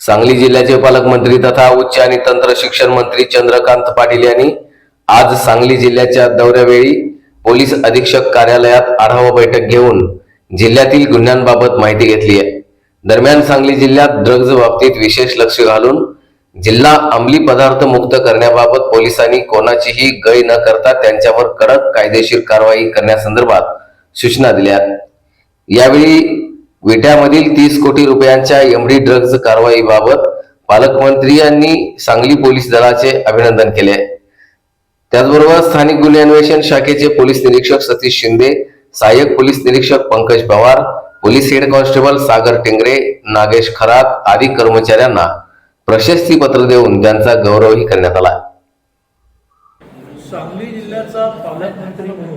सांगली जिल्ह्याचे पालकमंत्री तथा उच्च आणि तंत्र शिक्षण मंत्री चंद्रकांत पाटील यांनी आज सांगली जिल्ह्याच्या दौऱ्यावेळी पोलीस अधीक्षक कार्यालयात आढावा बैठक घेऊन जिल्ह्यातील गुन्ह्यांबाबत माहिती घेतली आहे. दरम्यान सांगली जिल्ह्यात ड्रग्ज बाबतीत विशेष लक्ष घालून जिल्हा अंमली पदार्थ मुक्त करण्याबाबत पोलिसांनी कोणाचीही गय न करता त्यांच्यावर कडक कायदेशीर कारवाई करण्यासंदर्भात सूचना दिल्या यावेळी विट्यामधील तीस कोटी रुपयांच्या एमडी ड्रग्ज कारवाईबाबत पालकमंत्री यांनी सांगली पोलीस दलाचे अभिनंदन केले. त्याचबरोबर स्थानिक गुन्हे अन्वेषण शाखेचे पोलीस निरीक्षक सतीश शिंदे सहाय्यक पोलीस निरीक्षक Pankaj Pawar police head constable Sagar Tingre Nagesh Kharat आदी कर्मचाऱ्यांना प्रशस्ती पत्र देऊन त्यांचा गौरवही करण्यात आला. सांगली जिल्ह्याचा पालकमंत्री म्हणून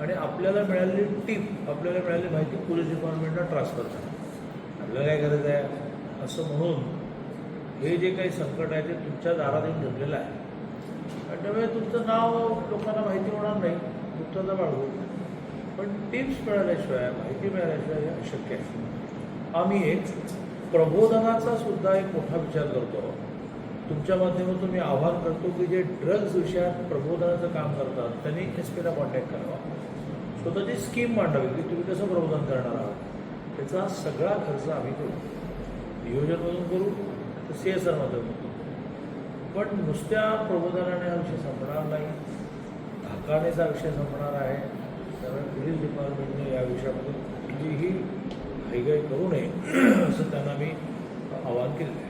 आणि आपल्याला मिळालेली टीप आपल्याला मिळालेली माहिती पोलीस डिपार्टमेंटला ट्रान्सफर करा आपल्याला काय करायचं आहे? असं म्हणून हे जे काही संकट आहे ते तुमच्या दारात येऊन ठेवलेलं आहे. आणि त्यामुळे तुमचं नाव लोकांना माहिती होणार नाही. गुप्तता बाळगू पण टिप्स मिळाल्याशिवाय माहिती मिळाल्याशिवाय हे अशक्य आहे. आम्ही एक प्रबोधनाचा सुद्धा एक मोठा विचार करतो. तुमच्या माध्यमातून मी आवाहन करतो की जे ड्रग्ज विषयात प्रबोधनाचं काम करतात त्यांनी एस पीला कॉन्टॅक्ट करावा. स्वतःची स्कीम मांडावी की तुम्ही कसं प्रबोधन करणार आहात. त्याचा सगळा खर्च आम्ही करू. नियोजनमधून करू तर सी एस आरमधून करू. पण नुसत्या प्रबोधनाने हा विषय संपणार नाही. धाकानेचा विषय संपणार आहे. त्यामुळे पोलीस डिपार्टमेंटने या विषयामध्ये कुठलीही घाईघाई करू नये असं त्यांना मी आवाहन केलेलं आहे.